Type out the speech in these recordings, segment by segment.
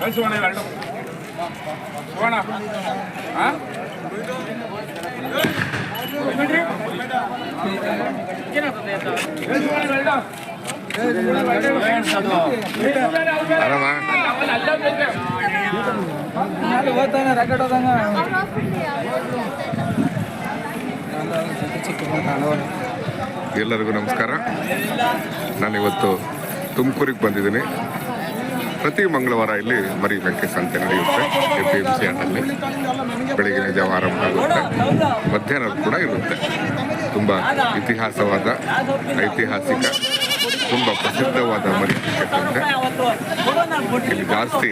కలిసిపోయి వెళ్ళడం పోనా వెళ్ళడం ಎಲ್ಲರಿಗೂ ನಮಸ್ಕಾರ. ನಾನಿವತ್ತು ತುಮಕೂರಿಗೆ ಬಂದಿದ್ದೀನಿ. ಪ್ರತಿ ಮಂಗಳವಾರ ಇಲ್ಲಿ ಮರಿ ಮೇಕೆ ಸಂತೆ ನಡೆಯುತ್ತೆ ಎ ಪಿ ಎಂ ಸಿ ಹಣ್ಣಲ್ಲಿ ಬೆಳಗಿನ ಜಾವ ಆರಂಭ ಆಗುತ್ತೆ. ಮಧ್ಯಾಹ್ನ ಕೂಡ ಇರುತ್ತೆ. ತುಂಬ ಇತಿಹಾಸವಾದ, ಐತಿಹಾಸಿಕ ತುಂಬ ಪ್ರಸಿದ್ಧವಾದ ಸಂತೆ ಇಲ್ಲಿ ಜಾಸ್ತಿ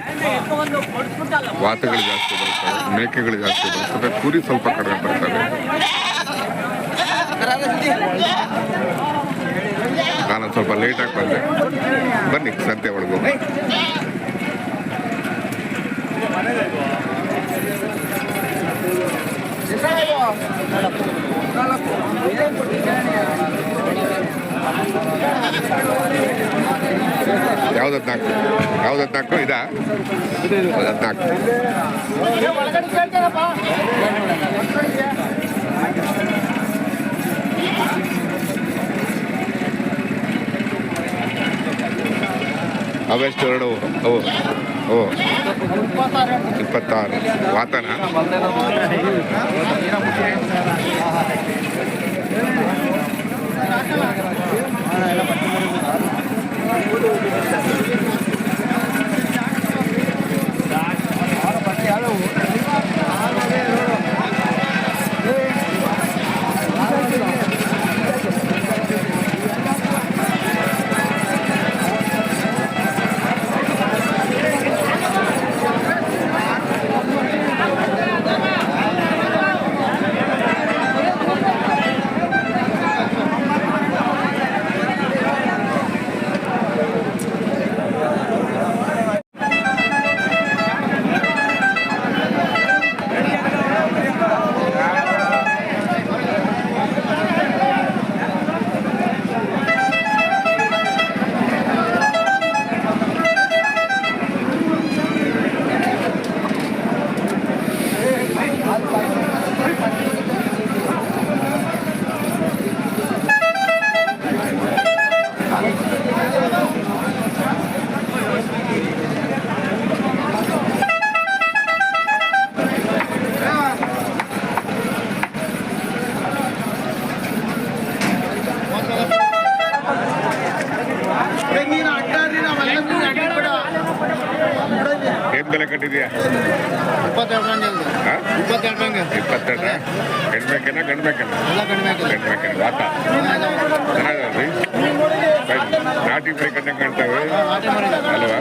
ವಾತಗಳು ಜಾಸ್ತಿ ಬರ್ತವೆ ಮೇಕೆಗಳು ಜಾಸ್ತಿ ಬರ್ತವೆ ಕುರಿ ಸ್ವಲ್ಪ ಕಡಿಮೆ ಬರ್ತವೆ. ನಾನು ಸ್ವಲ್ಪ ಲೇಟಾಗಿ ಬಂದೆ. ಬನ್ನಿ, ಸಂತೆ ಒಳಗೆ ಹೋಗೋಣ. ಯಾವ್ದು ಹದಿನಾಲ್ಕು ಯಾವ್ದು ಹದಿನಾಲ್ಕು ಇದಾ? ಹದಿನಾಲ್ಕು ಅವೆಷ್ಟು ಎರಡು? ಓ. ಇಪ್ಪತ್ತಾರು. ವಾತನ? Gracias. ಬೆಲೆ ಕಟ್ಟಿದ್ಯಾ? ಇಪ್ಪತ್ತೆರಡು? ಎಲ್ಲ ಕಡಿಮೆ ಗಂಡ್ಬೇಕೇನ ವಾತ ಚೆನ್ನಾಗಿದಾವ್ರಿ ನಾಟಿ ಮರಿ ಕಣ್ಣ ಕಾಣ್ತಾವೆ? ಅಲ್ವಾ?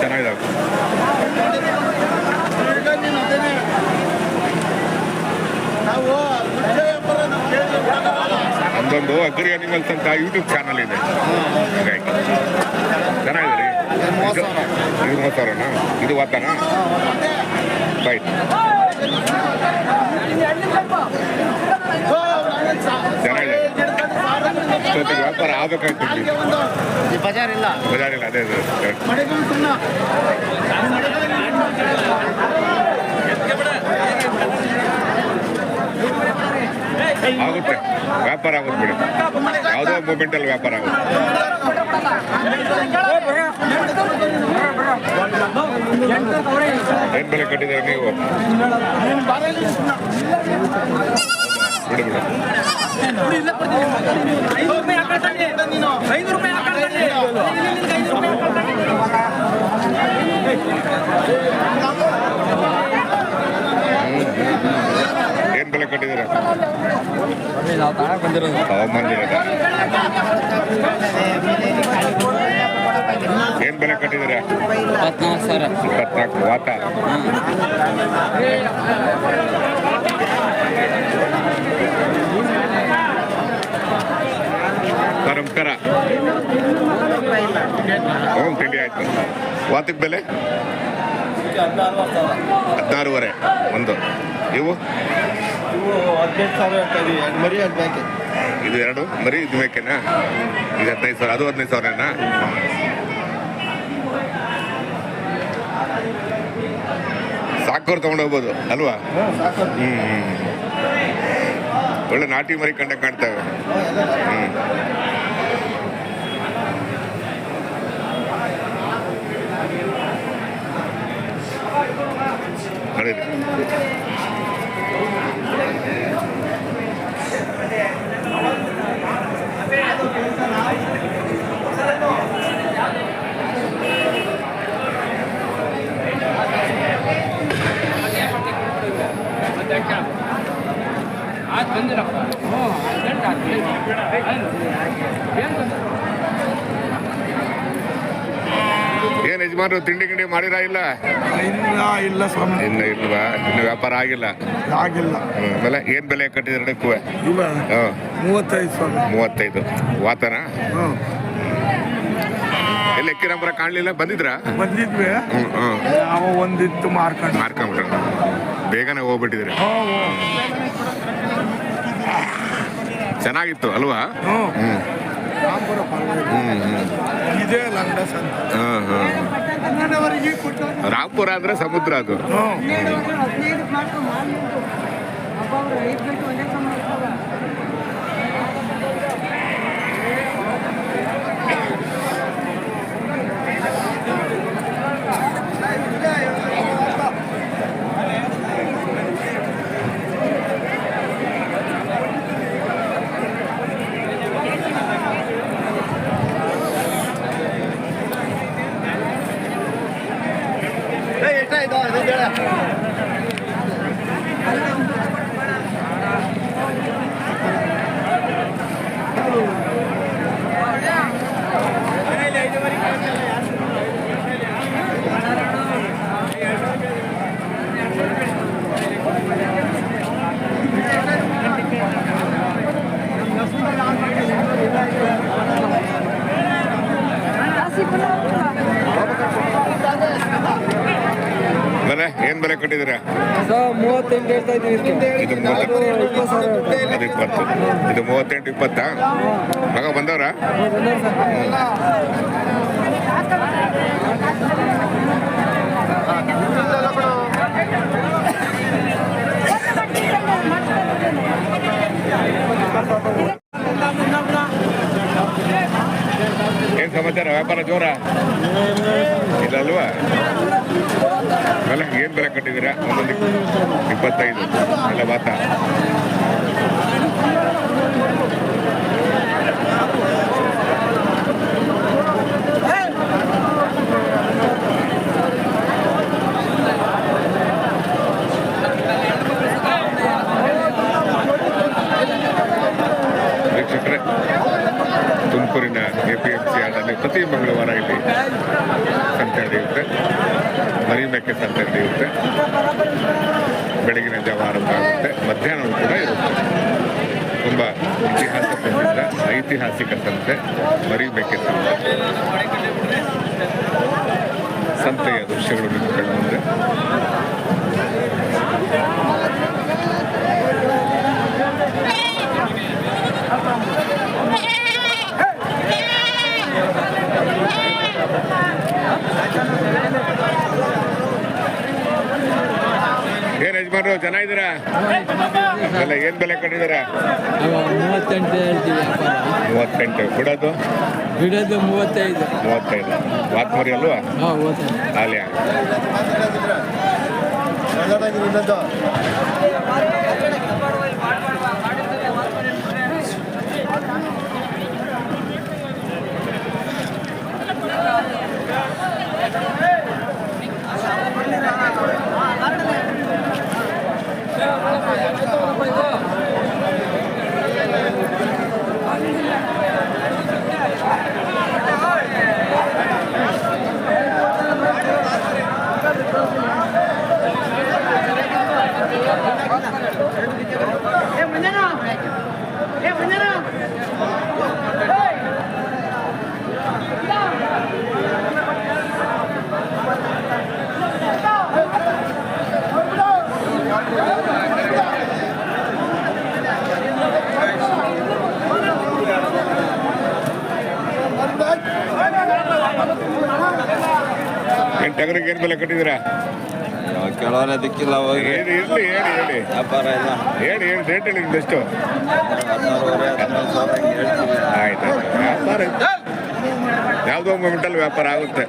ಚೆನ್ನಾಗಿದಾವೆ. ನಮ್ದೊಂದು ಅಗ್ರಿ ಅನಿಮಲ್ಸ್ ಅಂತ ಯೂಟ್ಯೂಬ್ ಚಾನಲ್ ಇದೆ. ಹಾಗಾಗಿ ಚೆನ್ನಾಗಿದೆ ರೀ ಇದು ಮೂವತ್ತು ಸಾವಿರನಾ ಇದು ವಾತಾನ ರೈಟ್ ಚೆನ್ನಾಗಿದೆ. ವ್ಯಾಪಾರ ಆಗಬೇಕಾಗ್ತದೆ ಇಲ್ಲಿ. ಈ ಬಜಾರ್ ಇಲ್ಲ ಅದೇ ಆಗುತ್ತೆ. ವ್ಯಾಪಾರ ಆಗುತ್ತೆ ಬಿಡಿ. ಯಾವುದೋ ಮೂಮೆಂಟಲ್ಲಿ ವ್ಯಾಪಾರ ಆಗುತ್ತೆ. ಏನ್ ಬೆಲೆ ಕಟ್ಟಿದ್ದಾರೆ ನೀವು. ಬಿಡು ಬಿಡು ಏನ್ ಬೆಲೆ ಕಟ್ಟಿದ್ದೀರಾ ನಾವು ತಗೊಳಕ್ ಬಂದಿರೋದು? ಹವಾಮಾನದ ಏನ್ ಬೆಲೆ ಕಟ್ಟಿದಿರ ಇಪ್ಪತ್ನಾಲ್ಕು ಸಾವಿರ. ಇಪ್ಪತ್ನಾಲ್ಕು ವಾತ? ನಮಸ್ಕಾರ ಹ್ಞೂ ತಿಂಡಿ ಆಯ್ತು. ವಾತಕ್ಕೆ ಬೆಲೆ? ಹದಿನಾರೂವರೆ. ಒಂದು. ಇವು? ಇವು ಹದಿನೆಂಟು ಸಾವಿರ ಹೇಳ್ತಾ ಮರಿ ಅದು ಇದು ಎರಡು ಮರಿ ಇದು ಮೇಕೆನಾ? ಇದು ಹದಿನೈದು ಸಾವಿರ ಅದು ಹದಿನೈದು ಸಾವಿರನಾ? ಸಾಕೋರು ತೊಗೊಂಡೋಗ್ಬೋದು ಅಲ್ವಾ? ಹ್ಞೂ ಸಾಕು ಹ್ಞೂ ಹ್ಞೂ ಒಳ್ಳೆ ನಾಟಿ ಮರಿ ಕಂಡ ಕಾಣ್ತವೆ ಹ್ಞೂ ಏನು ಯಜಮಾನ್ರು ತಿಂಡಿ ಗಿಂಡಿ ಮಾಡಿರ ಇಲ್ಲ? ಇಲ್ಲ ಇಲ್ಲ ಸ್ವಾಮಿ. ಇಲ್ಲ ಇಲ್ವಾ? ಇನ್ನು ವ್ಯಾಪಾರ ಆಗಿಲ್ಲ? ಆಗಿಲ್ಲ. ಆಮೇಲೆ ಏನು ಬೆಲೆ ಕಟ್ಟಿದ್ರೆ ಎರಡಕ್ಕೂ ಇವ ಹಾಂ. ಮೂವತ್ತೈದು ಸ್ವಾಮಿ. ಮೂವತ್ತೈದು. ವಾತನ? ಹ್ಞೂ ಎಲ್ಲಿ ಎಕ್ಕಿ ನಂಬರ ಕಾಣಲಿಲ್ಲ? ಬಂದಿದ್ರಾ? ಬಂದಿದ್ವಿ. ನಾವು ಒಂದಿತ್ತು ಮಾರ್ಕೊಂಡು. ಮಾರ್ಕೊಂಡ್ಬಿಟ್ರ ಬೇಗನೆ ಹೋಗ್ಬಿಟ್ಟಿದ್ರಿ. ಚೆನ್ನಾಗಿತ್ತು ಅಲ್ವಾ? ರಾಂಪುರ ಅಂದ್ರೆ ಸಮುದ್ರ ಅದು. ಏನು ಬೆಲೆ ಕಟ್ಟಿದ್ದೀರಾ? ಇದು ಅದು ಇಪ್ಪತ್ತು. ಇದು ಮೂವತ್ತೆಂಟು ಇಪ್ಪತ್ತಾ? ಮಗ ಬಂದವ್ರಾ? ಏನು ಸಮಾಚಾರ? ವ್ಯಾಪಾರ ಜೋರ? ಇಲ್ಲ ಅಲ್ವಾ? ಕಟ್ಟಿದ್ದೀರಾ ಒಂದೊಂದು ಇಪ್ಪತ್ತೈದು. ಎಲ್ಲ ಬಾತ ವೀಕ್ಷಕರೇ ತುಮಕೂರಿನ ಎ ಪಿ ಎಂ ಸಿ ಹಾಲಲ್ಲಿ ಪ್ರತಿ ಮಂಗಳವಾರ ಇಲ್ಲಿ ಸಂತೆ ನಡೆಯುತ್ತೆ ಮರಿ ಮೇಕೆ ಸಂತೆ ನಡೆಯುತ್ತೆ ಬೆಳಗಿನ ಜಾವ ಆರಂಭ ಆಗುತ್ತೆ. ಮಧ್ಯಾಹ್ನವೂ ಕೂಡ ಇರುತ್ತೆ. ತುಂಬ ಇತಿಹಾಸಕ್ಕೆ ಐತಿಹಾಸಿಕ ಸಂತೆ ಮರಿ ಸಂತೆ ಸಂತೆಯ ದೃಶ್ಯಗಳು ನಿಮ್ಮ ಕಣ್ಮುಂದೆ. ಏನ್ ಜನ ಇದ್ದೀರಾ? ಎಲ್ಲ ಏನ್ ಬೆಲೆ ಕಟ್ಟಿದ್ದೀರಾ? ಮೂವತ್ತೆಂಟು ಹೇಳ್ತೀವಿ ಮೂವತ್ತೆಂಟು. ಬಿಡೋದು? ಬಿಡೋದು ಮೂವತ್ತೈದು. ಮೂವತ್ತೈದು. ವಾತ್ಮರಿ ಅಲ್ವಾ? 快点来动了快点动 ಟಗರಿಗೆ ಏನು ಬೆಲೆ ಕಟ್ಟಿದ್ದೀರಾ? ಕೆಲವರೇ ದಿಕ್ಕಿಲ್ಲ ಹೋಗಿ ಹೇಳಿ ಇರಲಿ ಹೇಳಿ ಹೇಳಿ. ವ್ಯಾಪಾರ ಇಲ್ಲ. ಹೇಳಿ ಹೇಳಿ ರೇಟ್ ಹೇಳಿ ಎಷ್ಟು? ಹದಿನಾರುವರೆ ಹದಿನೈದು ಸಾವಿರ ಹಿಂಗೆ ಹೇಳ್ತೀವಿ. ಆಯ್ತು ವ್ಯಾಪಾರ ಯಾವುದೋ ಮೊಮೆಂಟಲ್ಲಿ ವ್ಯಾಪಾರ ಆಗುತ್ತೆ.